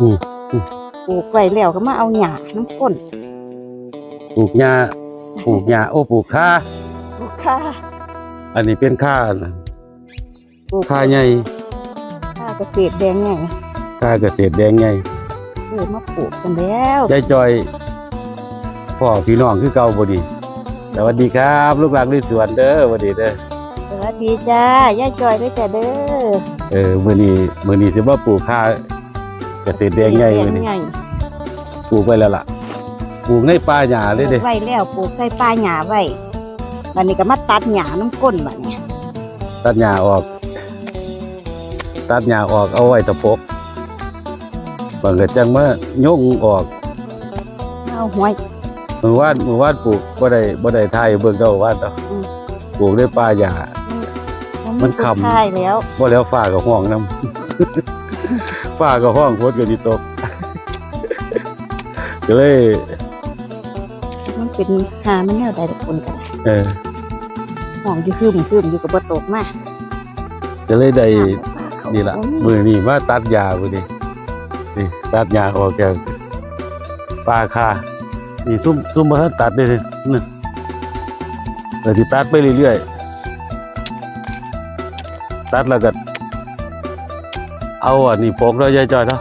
อืมปลูกไว้แล้วก็มาเอาหญ้าน้ำก้นปลูกหญ้าปลูกหญ้าโอ้ปลูกข้าลูกค้าอันนี้เป็นข้าน่ะปลูกข้าใหญ่ค่าเกษตรแดงไงข้าเกษตรแดงใหญ่เออมาปลูกกันแล้วยายจอยพ่อพี่น้องคือเก่าบ่ดีสวัสดีครับ ลูกหลานลุยสวนเด้อสวัสดีเด้อสวัสดีจ้ายายจอยด้วยจ้ะเด้อเออมื้อนี้มื้อนี้สิมาปลูกข้า เกษตรแดงใหญ่มื้อนี้แดงใหญ่ปลูกไว้แล้วล่ะปลูกในป่าหญ้าเลยเด้ไว้แล้วปลูกใส่ป่าหญ้าไว้วันนี้ก็มาตัดหญ้าน้ำก้นบัดนี้ตัดหญ้าออก ตัดหญ้าออกเอาไว้ตะปกบางก็จังมาโยงออกเอาหัวมือวาดมือวาดปลูกบ่ได้บ่ได้ทายเบิ่งเด้าว่าดอกอืมปลูกด้วยป่าหญ้ามันคำใช่แล้วบ่แล้วฟ้าก็ห้องนํ ฟ้าก็ห้องฝนก็สิตก ก็เลย มันเป็นหามันแนวใดทุกคนกันเออ ห้องอยู่คืมคืมอยู่กับบ่ตกมาก็เลยได้เขานี่ล่ะบ่มีมื้อนี้มาตัดหญ้าพุ่นนี่นี่ตัดหญ้าออกจากป่าคานี่ซุ่มซุ่มบ่ทันตัดเด้นี่นี่เดี๋ยวสิตัดไปเรื่อยๆตัดแล้วก็ เอาอันนี้โปกแล้วยายจอยเนาะ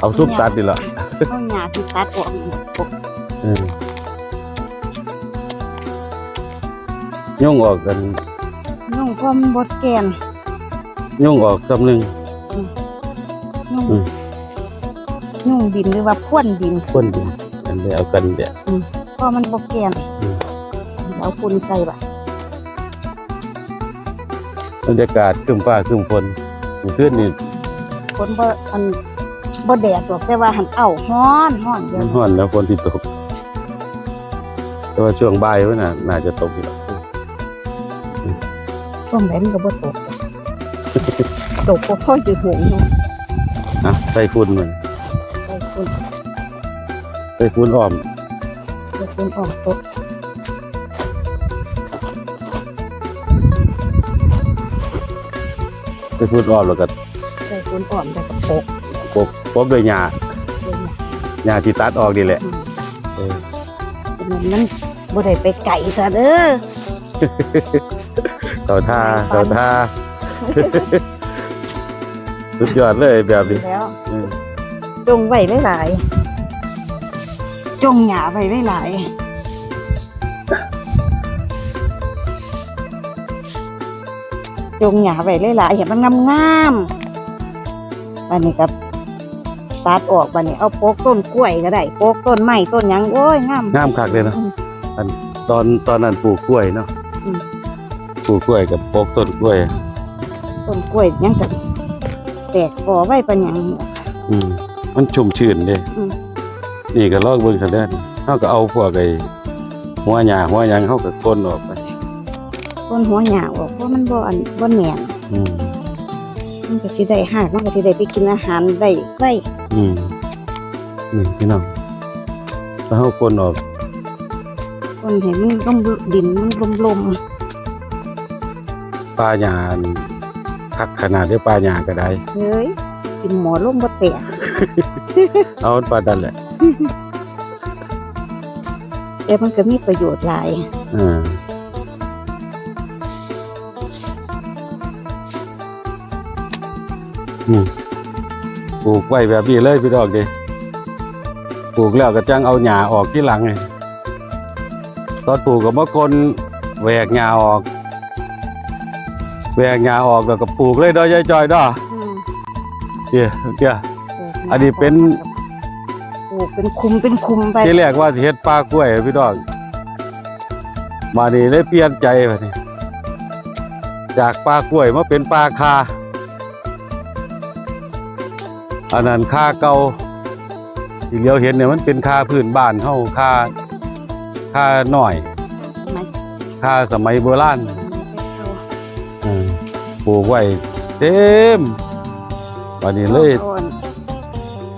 เอาซุ่มตัดนี่ล่ะเอาหญ้าที่ตัดออกนี่ปลูกเออย่งออกกันนุ่งพร้อมบดแกนย่งออกสำหนึง นุ่งอืม นุ่งดินหรือว่าพ่วนดินคนเดียวกันได้เอากันเดียว เพราะมันบดแกนอืมเอาคุณใส่บะบรรยากาศครึ้มฟ้าครึ้มฝน มันขึ้นนี่คนบ่อันบ่แดดหรอกแต่ว่าหันเอาฮ้อนฮ้อนเดี๋ยวมันร้อนแล้วฝนที่ตก แต่ว่าช่วงบ่ายมันน่ะน่าจะตกอยู่แล้วช่วงไหนมันก็บ่ตกตกบ่ค่อยจะหงเนาะนะใส่ฝุ่นมันใส่คุณใส่ฝุ่นอ้อมใส่คุณออกตก ใส่ฝุ่นอ้อมแล้วก็ใส่คุณอ่อมได้กับปกปกปกด้วยหญ้าเดี๋ยวนี้หญ้าที่ตัดออกนี่แหละอืมเออฉะนั้นมันบ่ได้ไปไกลซะเด้อเขาท่าเขาท่า สุดยอดเลยแบบนี้แล้วอืมจงไว้หลายๆจงหญ้าไว้หลายๆ จงหญ้าไว้หลายๆเห็นมันงามๆบัดนี้ก็ตัดออกบัดนี้เอาโปกต้นกล้วยก็ได้โปกต้นไม้ต้นหยังโอ้ยงามงามคักเลยเนาะอืมอันตอนตอนนั้นปลูกกล้วยเนาะอืมปลูกกล้วยกับปกต้นกล้วยต้นกล้วยยังก็แตกกอไว้ปานหยังอืมมันชุ่มชื่นเด้อืมนี่ก็ลอกเบิ่งซะเด้อเฮาก็เอาพวกไอ้หัวหญ้าหัวหยังเฮาก็ก้นออกไป ต้นหัวหญ้าออกเพราะมันบ่อันบ่แน่นอืมมันก็สิได้หากมันก็สิได้ไปกินอาหารได้ไว้อืมนี่พี่น้องถ้าเฮาก้นออกคนเห็นมันร่มดินมันลมปลาหญ้านี่คักขนาดเด้อปลาหญ้าก็ได้ ๆเฮ้ยกินหมอลมบ่แตกเอาปลาดันแหละแต่มันก็มีประโยชน์หลายอ่าอื มปลูกไว้แบบนี้เลยพี่ดอกเด้ปลูกแล้วก็จังเอาหญ้าออกที่หลังไงตอนปลูกก็มาคนแหวกหญ้าออกแหวกหญ้าออกแล้วก็ปลูกเลยเด้อยายจอยเด้ออืมเดี๋ยวเดี๋ยวแตกอันนี้เป็นปลูกเป็นคุมเป็นคุมไปที่แรกว่าสิเฮ็ดปลากล้วยพี่ดอกมานี่เลยเปลี่ยนใจบัดนี้จากปลากล้วยมาเป็นปลาคา อันนั้นคาเก่าที่เลียวเห็นเนี่ยมันเป็นคาพื้นบ้านเฮาคาคาหน่อยไหมคาสมัยโบราณเออปลูกไว้เต็มวันนี้เลยอาอัน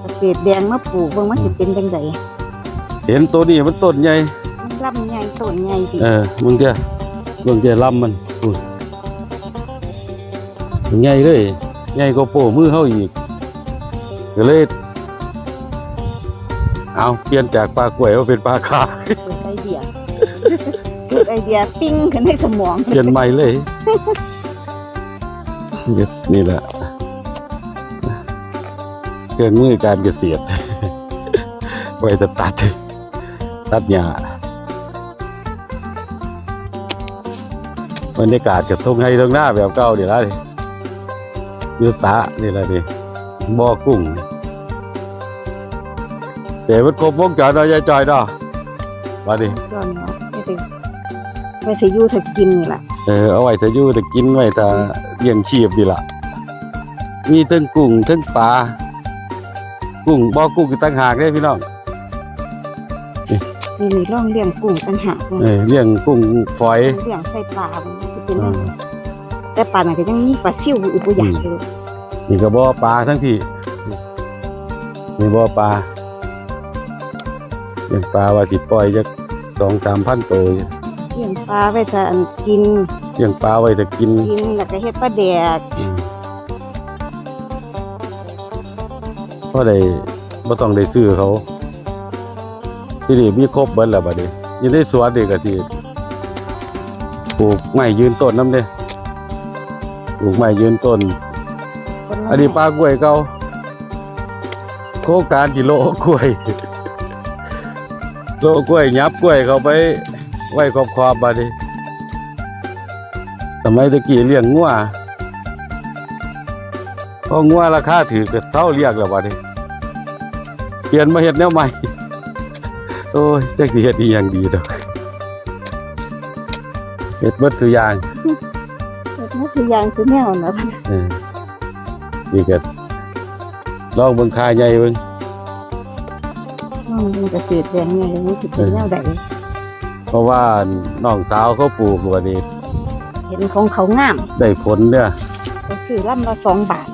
เกษตรแดงมาปลูกเบิ่งมันสิเป็นจังไดเห็นตัวนี้มันต้นใหญ่มันลำใหญ่ต้นใหญ่ดิเออมึงเจ้ามึงเจ้าลำมันอุ้ยใหญ่เลยใหญ่กว่าโป้มือเฮาอีก ก็เลย เอาเปลี่ยนจากปลากล้วยมาเป็นปลาคาเกิดไอเดียเกิดไอเดียปิ้งขึ้นในสมองเปลี่ยนใหม่เลยนี่แหละเครื่องมือการเกษตรไว้จะตัด ตัดหญ้าบรรยากาศกับทงไห้ทงหน้าแบบเก่าเดี๋ยวละนี่อยูสานี่แหละนี่ บ่อกุ้งเดี๋ยวมันครบวงจรเรายายจอยเนาะมาดิก่อนเนาะไม่ถึงไม่ถึงอยู่ถึงกินนี่แหละเออเอาไว้ถ้าอยู่ถ้ากินไว้ถ้าเลี้ยงชีพดีละมีทั้งกุ้งทั้งปลากุ้งบ่อกุ้งตั้งหากเลยพี่น้องนี่นี่ร่องเลี้ยงกุ้งต่างหากเออเลี้ยงกุ้งฝอยเลี้ยงใส่ปลามันจะเป็นอ่าแต่ปลาน่ะก็ยังมีปลาซิ่วอยู่ตัวอย่างอยู่ นี่ก็บ่อปลาทั้งที่นี่บ่อปลาเลี้ยงปลาว่าสิปล่อยจักสองสามพันตัวอยู่เลี้ยงปลาไว้ถ้าอันกินเลี้ยงปลาไว้จะกินกินแล้วก็เฮ็ดปลาแดกอืมเพราะได้บ่ต้องได้ซื้อเขาที่นี่มีครบเบิดแล้วบัดนี้อยังได้สวนนี่ก็สิปลูกไม้ยืนต้นน้ำเด้ปลูกไม้ยืนต้น คนละอันนี้ปลากล้วยเก่าโครงการกิโลกล้วย โลกล้วยยับกล้วยเขาไปไว้ขอบๆบัดนี้สมัยตะกี้เลี้ยงงัวพองัวราคาถือก็เศร้าเรียกแล้วบัดนี้เปลี่ยนมาเฮ็ดแนวใหม่ โอ้ยจักสิเฮ็ดอีหยังดีดอกเฮ็ดเบิดสุอย่างเฮ็ดมาสิอย่างสิแนวนะเออ นี่ก็ลองเบิ่งค่าใหญ่เบิ่งมันก็สิแดงเนี่ยมันสิเป็นแนวใดเพราะว่าน้องสาวเขาปลูกวันนี้เห็นของเขางามได้ผลเนี่ยก็ซื้อลำละสองบาท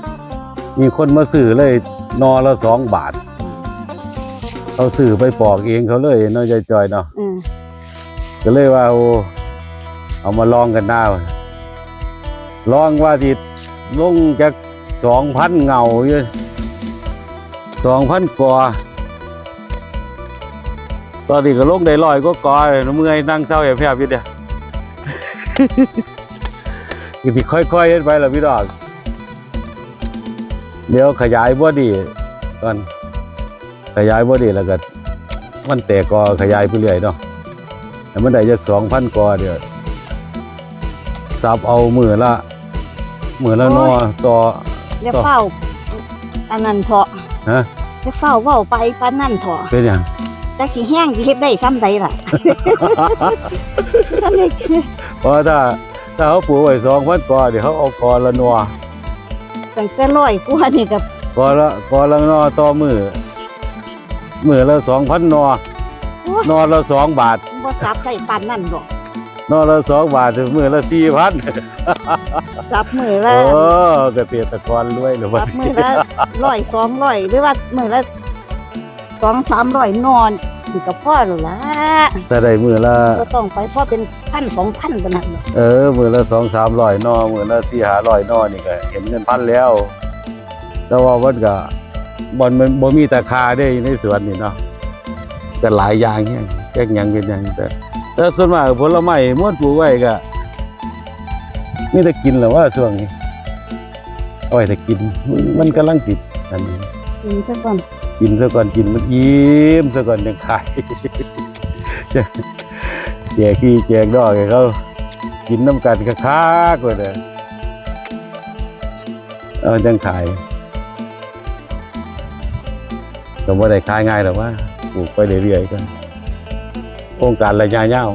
มีคนมาซื้อเลยนอละสองบาท เขาซื้อไปปอกเองเขาเลยเนาะยายจอยเนาะอืมก็เลยว่าโอ้เอามาลองกันหน้าลองว่าที่ลงจาก สองพันเงาอยู่สองพันกว่าตอนนี้ก็ลงได้ร้อยก็กอเลยเมื่อยนั่งเศร้าแอบๆอยู่เดียวก็ที่ค่อยๆเฮ็ดไปล่ะพี่ดอก เดี๋ยวขยายบอดีก่อนขยายบอดีแล้วก็มันแตกกอขยายไปเรื่อยเนาะแต่มันได้จากสองพันกอเดี๋ยวสับเอามือละมือละนอต่อ อย่าต่อเฝ้าอันนั้นเถาะฮะอย่าเฝ้าเว้าไปปานนั่นเถาะเป็นหยังแต่สิแห้งสิเฮ็ดได้ซ้ำใดล่ะนั่นเลยคือเพราะถ้าถ้าเขาปลูกไว้สองพันกอเดี๋ยวเขาเอากอละนอตั้งแต่ร้อยกว่านี่ก็กอละกอละนอต่อมือมือละสองพันนอโอ้ยนอละสองบาทบ่ซับได้ปานนั่นดอก นอละสองบาทถึงมือละสี่พันซับมือโอ้ละเกษตรกรรวยหรือว่าซับมือละร้อยสองร้อยหรือว่ามือละสองสามร้อยนอนสิก็พอแล้วล่ะถ้าได้มือละก็ต้องไปพอเป็นพันสองพันปานนั้นดอกเออมือละสองสามร้อยนอมือละสี่หาร้อยนอนี่ก็เห็นเงินพันแล้ว แต่ว่ามันก็บอนมันบ่มีแต่คาได้ในสวนนี่เนาะก็หลายอย่างเนี่ยแจ้งหยังเป็นหยังแต่ แต่ส่วนมากผลไม้ม้วนปลูกไว้ก็มีแต่กินแหล้วว่าช่วงนี้เอาไว้แต่กิน มันกำลังสิอันนี้กินซะก่อนกินซะก่อนกินมันอิ่มซะก่อนยังขายแจกพี่แจกดอกให้เขากินน้ำกันก็ค้ากว่าเด้อเอาจังขายแต่ว่าได้ขายง่ายหรอกว่าปลูกไปเรื่อยๆกัน โครงการระยะยาว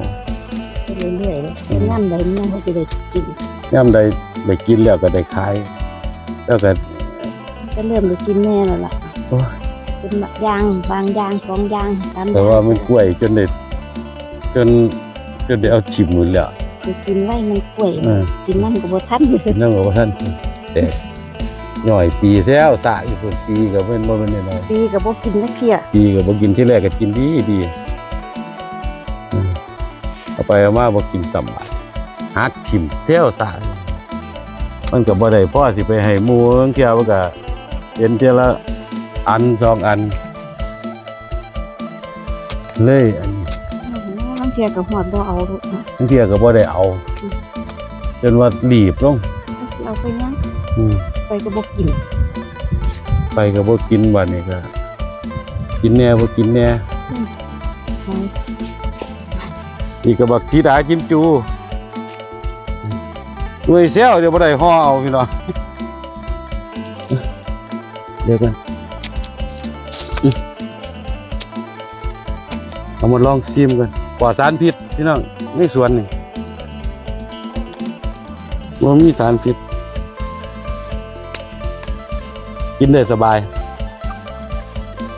ไปเรื่อยๆเลยย่ำใดมันเขาสิได้กินย่ำได้ได้กินแล้วก็ได้ขาย แล้วก็ก็เริ่มได้กินแน่แล้วล่ะโอ้ยเป็นบางอย่างบางอย่างสองอย่างสามอย่างแต่ว่ามันกล้วยจนได้จนจนได้เอาชิมหมดแล้วไปกินไว้มันกล้วยเออกินนั่นก็บ่ทันเลยนั่งบอกว่าท่านแต่ย่อยปีแซวสะอยู่คนปีก็เป็นบ่เป็นน้อยปีก็บ่กินจักเที่ยปีก็บ่กินที่แรกก็กินดีดีอืม เอาไปเอามาบ่กินซ้ำบาดหักทิ่มแซวสะมันก็บ่ได้พอสิไปให้หมู่เที่ยวมันก็เห็นเที่ยวละอันสองอัน เลยอันนี้น้ำเทียกับหอดบ่เอาลูกนะบางเที่ยก็บ่ได้เอา จนว่าหลีบลงเอาไปยังอืมไปก็บ่กิน ไปก็บ่กินบัดนี้ก็กินแหน่บ่กินแหน่เอา นี่ก็บักสีดากิมจูหน่วยเซลเดี๋ยวบ่ได้ห่อเอาพี่น้องเดี๋ยวกันอื้อเอามาลองซิมกันปลอดสารพิษพี่น้องในสวนนี่มันมีสารพิษกินได้สบาย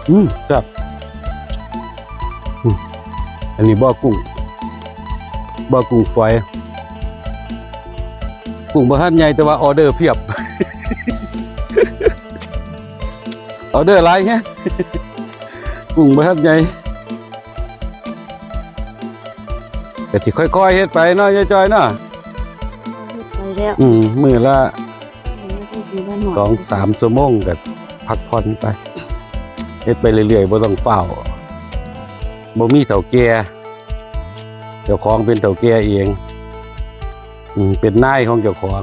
อืมครับอืมอันนี้บ่อกุ้ง บ่กุ้งฝอย กุ้งบ่ทันใหญ่แต่ว่าออเดอร์เพียบ ออเดอร์หลายแฮะกุ้งบ่ทันใหญ่ก็สิค่อยๆเฮ็ดไปเนาะยายจอยเนาะไปแล้วอืมมื้อละไปกินแล้วหน่ยสองสามชั่วโมงก็พักผ่อนไปเฮ็ดไปเรื่อยๆบ่ต้องเฝ้าบ่มีเฒ่าแก่ เจ้าของเป็นเฒ่าแก่เองอืมเป็นนายของเจ้าของ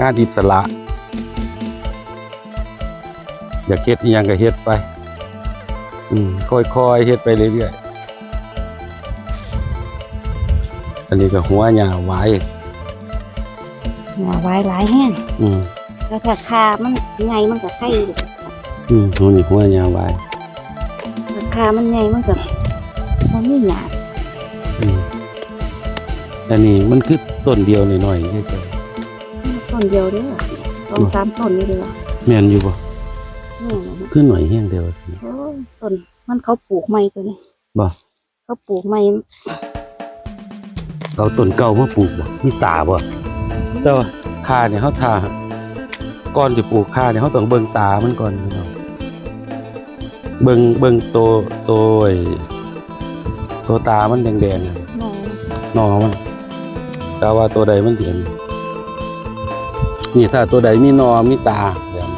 งานอิสระ อยากเฮ็ดอีหยังก็เฮ็ดไป อืมค่อยๆเฮ็ดไปเรื่อยๆอันนี้ก็หัวหญ้าไว้หน่าไว้หลายแห้งอืมแล้วถ้าคามันไงมันก็ไข่อืมหัวนี่หัวหญ้าไว้ราคามันไงมันก็มันไม่หยาบอืม อันนี้มันคือต้นเดียวหน่อยๆนี่จ้ะต้นเดียวเด้อสองสามต้นนี่เลยว่ะแม่นอยู่บ่นี่นะคือหน่อยแห้งเดียวโอ้ยต้นมันเขาปลูกใหม่ตัวนี้บ่เขาปลูกใหม่เอาต้นเก่ามาปลูกบ่มีตาบ่แต่ว่าคาเนี่ยเฮาทาก่อนสิปลูกคาเนี่ยเฮาต้องเบิ่งตามันก่อนพี่น้องเบิ่งเบิ่งโตโตไอ้ตัวตามันแดงๆอะหน่อหนอมัน แต่ว่าตัวใดมันเถียนนี่ถ้าตัวใดมีหนอมีตาเดี๋ยว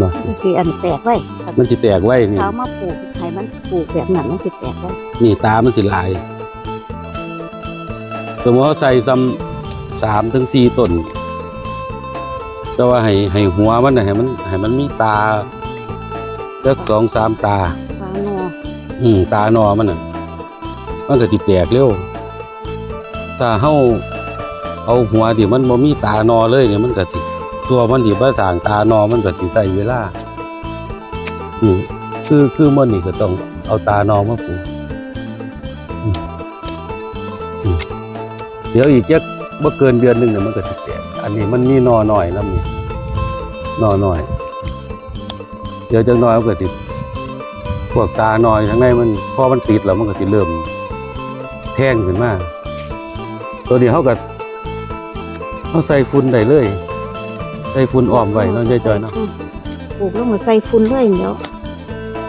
มามันสิอันแตกไว้มันสิแตกไว้นี่เขามาปลูกให้มันปลูกแบบนั้นมันสิแตกไว้นี่ตามันสิหลายสมมติว่าใส่ซ้ำสามถึงสี่ต้นแต่ว่าให้ให้หัวมันน่ะให้มันให้มันมีตาเลือกสองสามตาฟ้าหน่ออืมตาหนอมันน่ะมันก็สิแตกเร็ว ถ้าเฮาเอาหัวที่มันบ่มีตาหนอเลยเนี่ยมันก็สิตัวมันที่บ่สร้างตาหนอมันก็สิใช้เวลาอืมคือคือมันนี่ก็ต้องเอาตาหนอมาปลูกเดี๋ยวอีกจักบ่เกินเดือนหนึงเนี่ยมันก็สิแตกอันนี้มันมีหนอน้อยนำนี่หนอน้อย เดี๋ยวจักหน้อยมันก็สิพวกตาหน่อยข้างในมันพอมันติดแล้วมันก็สิเริ่มแท่งขึ้นมา ตัวนี้เขาก็เขาใส่ฝุ่นได้เลย ใส่ฝุ่นอ้อมไว้เนาะยายจอยเนาะมปลูกแล้วมันใส่ฝุ่นเลยเดี๋ยว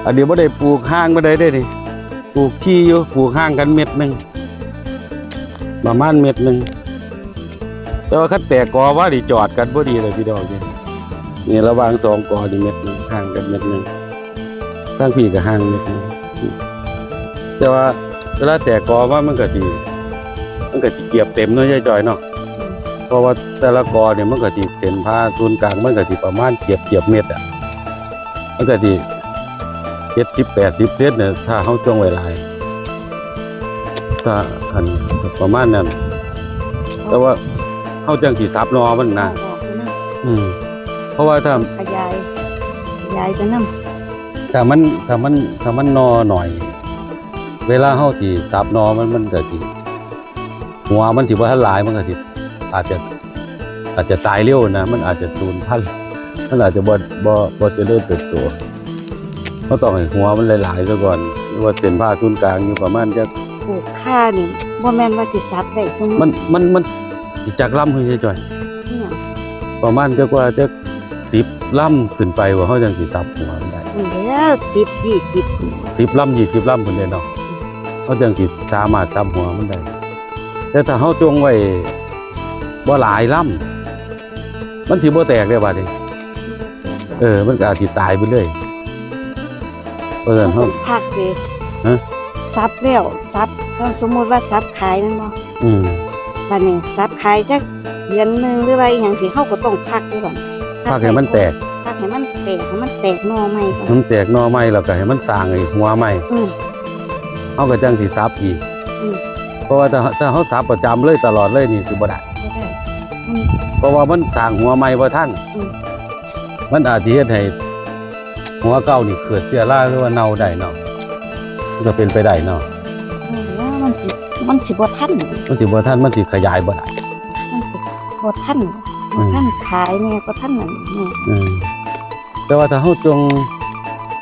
อันเดียวบ่ได้ปลูกห่างบ่ได้ได้นี่ปลูกที่อยู่ปลูกห่างกันเม็ดหนึงประมาณเม็ดหนึงแต่ว่าคันแตกกอว่าดิจอดกันพอดีเลยพี่ดอกนี่นี่ระหว่างสองกอนี่เม็ดหนึงห่างกันเม็ดหนึงทั้งพี่ก็ห่างเม็ดหนึงแต่ว่าเวลาแตกกอว่ามันก็สิมัน ก็สิเกียบเต็มเนาะยายจอยเนาะเพราะว่าแต่ละกอเนี่ยมันก็สิเส้นผ่าศูนย์กลางมันก็สิประมาณเกียบเกียบเม็ดอะมันก็สิเจ็ดสิบแปดสิบเซนเนี่ยถ้าเขาจ้วงไว้หลายถ้าอันประมาณนั้นแต่ว่าเขาจังสิซับหนอมันนะเอาออกไปนะอืมเพราะว่าถ้าขยายขยายไปน้ถ้ามันถ้ามันถ้ามันหนอหน่อย เวลาเขาสิซับหนอมันมันก็สิ หัวมันสิบ่ทันหลายมันก็สิอาจจะอาจจะตายเร็วนะ มันอาจจะสูญพันธุ์มันอาจจะบ่บ่บ่เจะเริ่มเติบโตเขาต้องให้หัวมันหลายๆซะก่อนหรือว่าเส้นผ่าศูนย์กลางอยู่ประมาณจะำปลูกข้านี่บ่แม่นว่าสิซับได้ซุมื้อมันมันมันสิจักล่ำเฮ้ยจ่อยเนี่ยประมาณจะกว่าจะสิบล่ำขึ้นไปว่าเขาจังสิซับหัวมันได้มันแล้ว10 20สิบล่ำยี่สิบล่ำคนเดียวเนาะเขาจังสิสามารถซับหัวมันได้ แต่ถ้าเขาจงไว้บ่หลายล่ำมันสิบ่แตกได้บาดนี้เอเออ มันก็อาจสิตายไปเลยเพราะฉะนั้นเฮาพักเลยฮะซับแล้วซับถ้าสมมติว่าซับขายแมันบ่อืมบัดนี้ซับขายจักเดือนหนึงหรือว่าอหย่างสิเฮาก็ต้องพักด้วยบัดพักให้มันแตกพักให้มันแตกให้มันแตกหน่อใหม่ก่อนมันแตกหนอใหม่แล้วก็ให้มันสร้างไอ้หัวใหม่อืมเฮาก็จังสิซับอีกอืมเพ ราะว่าถ้าถ้าเฮาซับประจำเลยตลอดเลยนี่สิบ่ได้บ่ได้มันเพราะว่ามันสร้างหัวใหม่บ่ทันอืมมันอาจสิเฮ็ดให้หัวเก่านี่เกิดเสียราหรือว่าเน่าได้เนาะมันก็เป็นไปได้เนาะเออแล้วมันสิมันสิบ่ทันมันสิบ่ทันมันสิขยายบ่ได้มันสิบ่ทันอืบ่มทันขายแม่บ่ทันนั่นแม่อืมแต่ว่าถ้าเฮาจง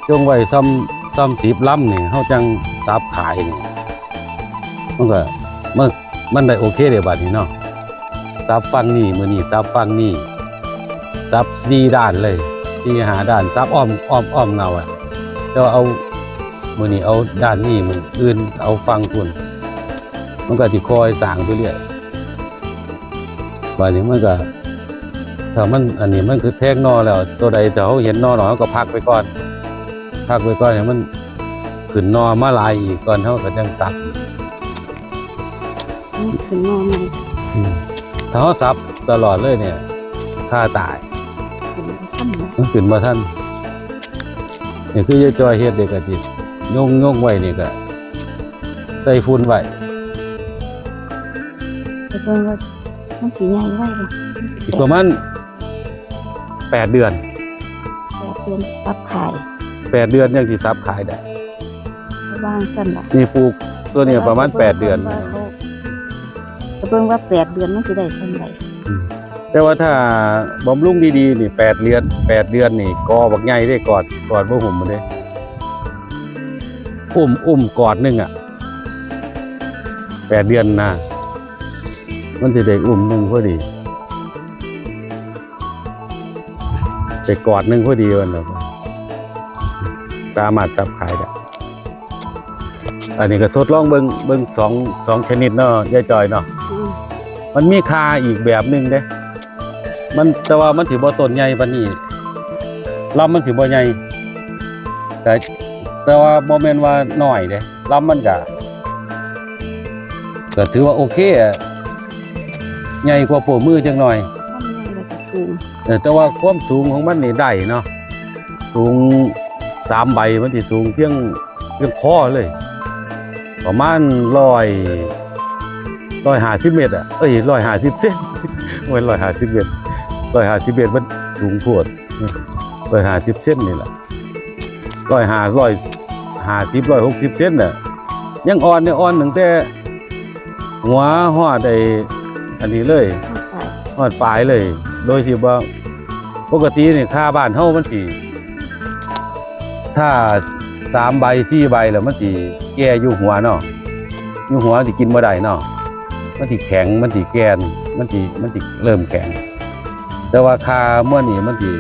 จงไว้ซ้ำซ้ำ10ลำนี่เฮาจังซับขายนี่มันก็ มันมันได้โอเคเด้บัดนี้เนาะซับฟังนี่มือนี้ซับฟังนี่ซับสี่ด้านเลยสี่หาด้านซับอ้อมอ้อมอ้อมเงาอะแต่ว่าเอามือนี้เอาด้านนี้มื้ออื่นเอาฟังคุณมันก็สิคอยสางไปเรื่อยบัดนี้มันก็ถ้ามันอันนี้มันคือแทงนอแล้ว ตัวใดแต่เขาเห็นนอหน่อยเขาก็พักไปก่อน พักไปก่อนให้มันขึ้นนอมาลายอีกก่อนเขาก็ยังสับอีก ขึ้นหน่อใหม่อืมถ้าเขาสับตลอดเลยเนี่ยค่าตายขึ้นบ่ทันนะมันขึ้นมาท่านนี่คือยายจอยเฮ็ดเด็กกะจิยงยงไว้นี่ก็ไต้ฝุ่นไว้ไปเบิ่งว่ามันสิใหญ่ไว้บ่อีกประมาณแปดเดือนแปดเดือนซับขายแปดเดือนยังสิซับขายได้วางซั่นล่ะนี่ปลูกตัวเนี้ประมาณแปดเดือนจะ เบิ่งว่าแปดเดือนมันสิได้ซั่นใดแต่ว่าถ้าบำรุงดีๆนี่แปดเดือนแปดเดือนนี่กอบักใหญ่ได้กอดกอดพวกผมมาได้อุ้มอุ้มกอดหนึ่งอะแปดเดือนนะมันจะได้อุ้มหนึงพอดีจะกอดหนึ่งพอดีวันละสามารถสับขายได้อันนี้ก็ทดลองเบิงเบิงสองสองชนิดเนาะยายจอยเนาะ มมันมีคาอีกแบบหนึ่งเด้ มันแต่ว่ามันสิบ่ต้นใหญ่ปานนี้ลำมันสิบ่ใหญ่แต่แต่ว่าบ่แม่นว่าน้อยเด้ลำมันก็ก็ถือว่าโอเคอะใหญ่กว่าโป้มือจังหน่อยมันใหญ่แล้วก็สูงเออแต่ว่าความสูงของมันนี่ได้เนาะสูงสามใบมันสิสูงเพียงเพียงคอเลย ประมาณร้อย ร้อยห้าสิบเมตรอะเอ้ยร้อยห้าสิบเซนไม่ร้อยห้าสิบเมตรร้อยห้าสิบเมตรมันสูงโพดร้อยห้าสิบเซนนี่แหละร้อยห้าร้อยห้าสิบร้อยหกสิบเซนน่ะยังอ่อนเนี่ยอ่อนตั้งแต่หัวหอดไอ้อันนี้เลยเข้าไปหอดปลายเลย โดยที่ว่าปกติเนี่ยค่าบ้านเฮามันสิถ้าสามใบสี่ใบแล้วมันสิแก่อยู่หัวเนาะอยู่หัวสิกินบ่ได้เนาะ มันสิแข็งมันสิแกนมันสิมันสิเริ่มแข็ง แต่ว่าคาเมื่อนี้มันสิ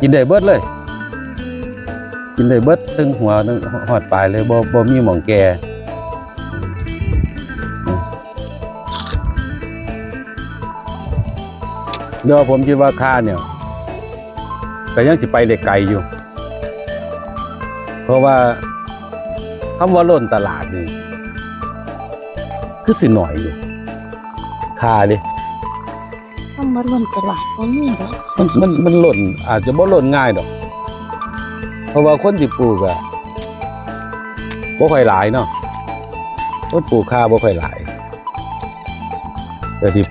กินได้เบิดเลย กินได้เบิดถึงหัวถึงหอดปลายเลยบ่บ่มีหม่องแก่เดี๋ยวผมคิดว่าค่าเนี่ยก็ยังสิไปได้ไกลอยู่ เพราะว่าคำว่าล้นตลาดนี่ คือสิหน่อยอยู่ค่าดิต้องมาล่นตลาดบ่มีดอกมันมันมันหล่นอาจจะบ่หล่นง่ายดอก เพราะว่าคนที่ปลูกอะบ่ค่อยหลายเนาะคนปลูกข้าวบ่ค่อยหลายแต่ที่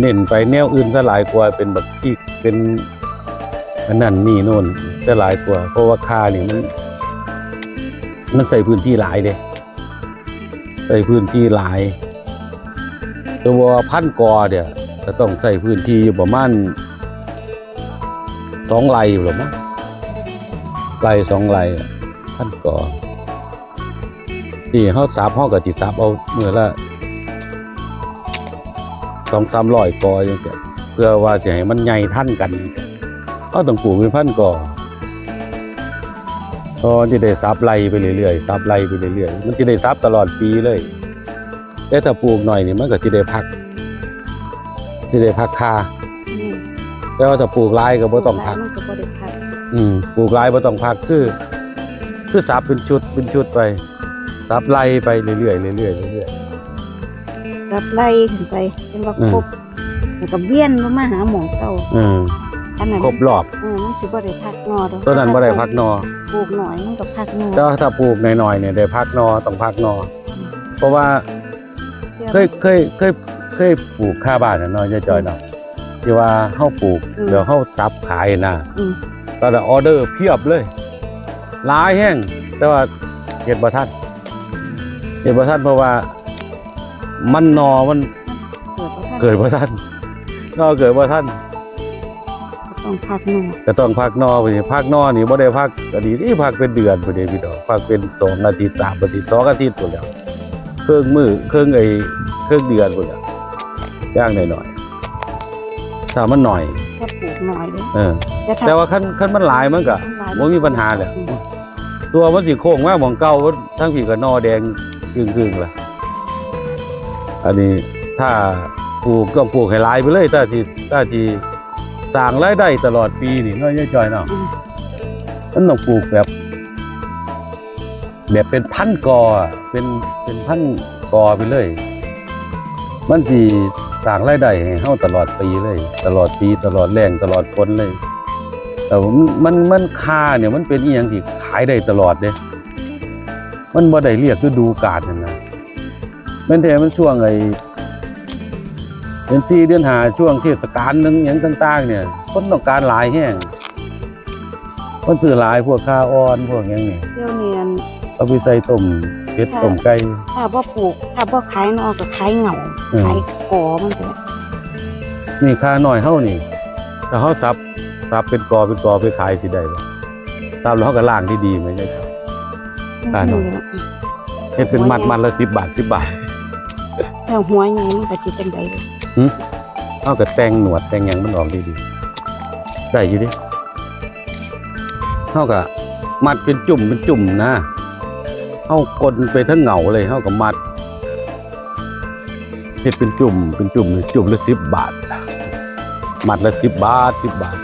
เน้นไปแนวอื่นซะหลายกว่าเป็นแบบที่เป็นอันนั้นนี่โน่นซะหลายกว่าเพราะว่าข้านี่มัน มันใส่พื้นที่หลายเด้ใส่พื้นที่หลาย ตัวพันกอเดี๋ยวจะต้องใส่พื้นที่อยู่ประมาณสองไร่อยู่หรอมั้งไร่สองไร่พันกอที่เขาสับเขากับที่สับเอาเมื่อละสองสามร้อยกอจังเสียเพื่อว่าเสียให้มันใหญ่ท่านกันเขาต้องปลูกเป็นพันกอเพอจะได้ซับไล่ไปเรื่อยๆซับไล่ไปเรื่อยๆมันจะได้ซับตลอดปีเลย แต่ถ้าปลูกหน่อยนี่มันก็จะได้พักจะได้พักคาอืมแต่ว่าถ้าปลูกหลายก็บ่ต้องพัก มันก็บ่ได้พักอืมปลูกหลายบ่ต้องพักคือ คือสับเป็นชุดเป็นชุดไปสับไล่ไปเรื่อยๆเรื่อยๆเรื่อยรับไล่ขึ้นไปเป็นว่าอืมครบแล้วก็เวียนลงมาหาหมองเก่าๆเอออันนั้นครบรอบเออมันสิบ่ได้พักนอดอกตัวนั้นบ่ได้พักนอปลูกหน่อยมันก็พักนอแต่ว่าถ้าปลูกหน่อยๆเนี่ยได้พักนอต้องพักนอ เพราะว่า เคยเคยเคยเคยปลูกข้าบ้านน่ะเนาะยายจอยเนาะที่ว่าเฮาปลูกเดี๋ยวเฮาซับขายนะอืมตอนนั้นออเดอร์เพียบเลยหลายแห้งแต่ว่าเฮ็ดบ่ทันเฮ็ดบ่ทันเพราะว่ามันนอมันเกิดบ่ทันเกิดบ่ทันนอเกิดบ่ทันต้องพักนอก็ต้องพักนอไปนี่พักนอนี่บ่ได้พักก็ดีนี่พักเป็นเดือนพุ่นเด้พี่ดอกพักเป็นสองอาทิตย์สามอาทิตย์สองอาทิตย์พุ่นแล้ว ครึ่งมื้อครึ่งไอ้ครึ่งเดือนพุ่นแล้วย่างหน่อยๆถ้ามันหน่อยถ้าปลูกหน่อยเด้อเออ แต่ถ้าแต่ว่าคันคันมันหลายมันก็หลายบ่มีปัญหาแหละตัวมันสิโค้งมาหมองเก่าทั้งพี่ก็นอแดงครึ่งๆล่ะอันนี้ถ้าปลูกต้องปลูกให้หลายไปเลยถ้าสิถ้าสิสร้างรายได้ตลอดปีนี่เนาะยายจอยเนาะอืมมันต้องปลูกแบบ แบบเป็นพันกอเป็นเป็นพันกอไปเลย มันสิสร้างรายได้ให้เฮาตลอดปีเลย ตลอดปีตลอดแรงตลอดฝนเลย แต่ว่ามันมันค่าเนี่ยมันเป็นอีหยังที่ขายได้ตลอดเด้มันบ่ได้เรียกฤดูกาลนั่นนะแม่นแท้มันช่วงไอเดือน4เดือน5ช่วงเทศกาลนึงหยังต่าง ๆ เนี่ยคนต้องการหลายแห้งคนซื้อหลายพวกข้าอ่อนพวกหยังนี่เดี๋ยวเนี้อัน เอาไปใส่ต้มเป็ดต้มไก่ ถ้าบ่ปลูก ถ้าบ่ขายนอก็ขายเหงาอืม ขายกอมันก็นี่ค่าน้อยเฮานี่ถ้าเฮาสับสับเป็นกอเป็นกอไปขายสิได้บ่สับแล้วเฮาก็ล้างดีๆไหมใช่ครับ อ่าเนาะเฮ็ดเป็นมัดมัดละ10บาท10บาทแต่หัวใหญ่มันก็สิจังได๋เอาก็แต่งหนวดแต่งหยังมันออกดีๆได้อยู่ดิเฮาก็มัดเป็นจุ่มเป็นจุ่มนะ เฮากดไปทั้งเหงาเลยเฮาก็มัดเฮ็ดเป็นจุ่มเป็นจุ่มจุ่มละ10บบาท มัดละ10บบาท10บบาท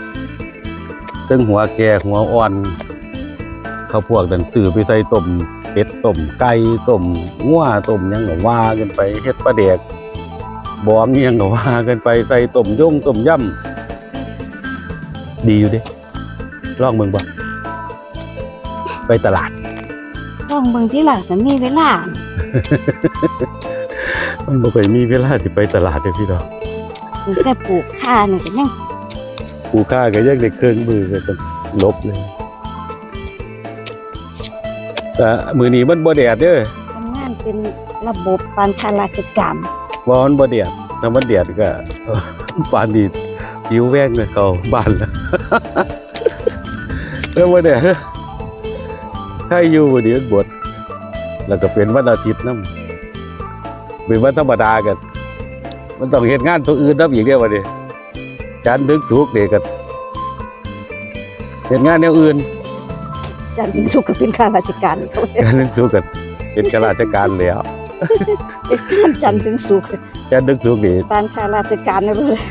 ตึงหัวแก่หัวอ่อนเขาพวกนั้นซื้อไปใส่ต้มเป็ดต้มไก่ต้มงัวต้มยังก็ว่ากันไปเฮ็ดปลาแดกบอมเนียงก็ว่ากันไปใส่ต้มย่งต้มยำดีอยู่ดิลองเมืองบ่ไปตลาด เบิ่งที่ล่ะแต่มีเวลา มันบ่เคยมีเวลาสิไปตลาดเด้อพี่น้องแต่ปลูกข้านี่ก็ยังผู้ค้าก็ยังได้เครื่องมือก็ต้องลบเลยแต่มือนี้มันบ่แดดเด้อทำงานเป็นระบบปานข้าราชการว่ามันบ่แดดถ้ามันแดดก็ปานนี้ผิวแว่งเลยเขาบ้านแล้วเออบ่แดดเด้อใครอยู่บ่ดีมันบด แล้วก็เป็นวันอาทิตย์นำเป็นวันธรรมดากัน มันต้องเห็นงานตัวอื่นนับอีกเดียววันนี้จันทร์ถึงสุกร์เด็กกันเห็นงานแนวอื่น จันทร์ถึงศุกร์ก็เป็นข้าราชการเขาจันทร์ถึงสุกร์กันเป็นข้าราชการแล้วเป็นจันทร์ถึงศุกร์จันทร์ถึงสุกร์นี่ปานข้าราชการนั่นเลย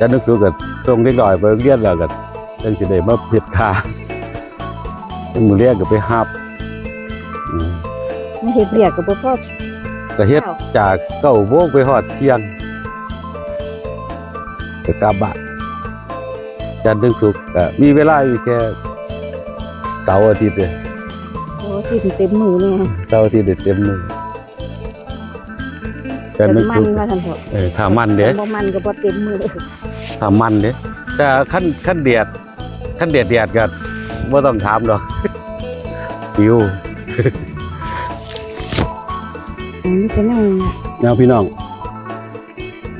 จันทร์ถึงสุกร์กันตรงเล็กหน่อยไปโรงเรียนแล้วกันจังสิได้มาเพียดคาจังมือเรียกก็ไปหับอืม ไม่เฮ็ดเวียกก็บ่พอก็เฮ็ดจากเก้าโมงไปฮอดเที่ยงก็กลับบ้านจันทร์ถึงสุกร์ก็มีเวลาอยู่แค่เสาร์อาทิตย์เดียวโอ้ที่เต็มมือเนี่ยเสาร์อาทิตย์เด็ดเต็มมือจัเป็นนทร์ถึงมัสุนกร์ว่าซั่นเถอะเออถ้ามันเด้บ่มันก็บ่เต็มมือถ้ามันเด้แต่ขั้นขั้นเดียดขั้นเดียดเดียดก็บ่ต้องถามดอกปิว อันนี้จะนั่งเอาพี่น้อง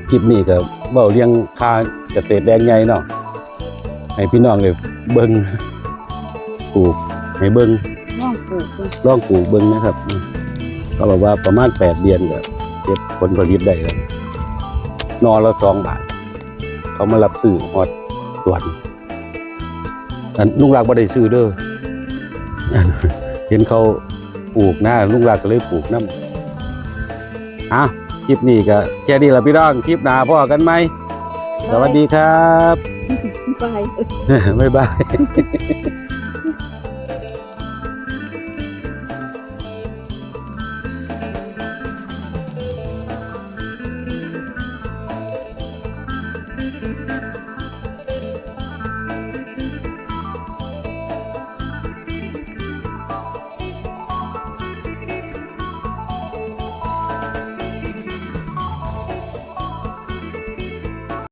คลิปนี้ก็เว้าเรื่องค่าเกษตรแดงใหญ่เนาะให้พี่น้องเลยเบิ่งปลูกให้เบิ่งน้องปลูกเพิ่นลองปลูกเบิ่งนะครับเขาบอกว่าประมาณ8เดือนก็เก็บผลผลิตได้แล้วนอละ2บาท เขามารับซื้อฮอดสวนอันลุงรักบ่ได้ซื้อเด้ออันเห็นเขาปลูกนะลุงรักก็เลยปลูกน้ำ อะคลิปนี้ก็แค่นี้ละพี่น้องคลิปหน้าพ่อกันไหมสวัสดีครับ บาย บ๊ายบาย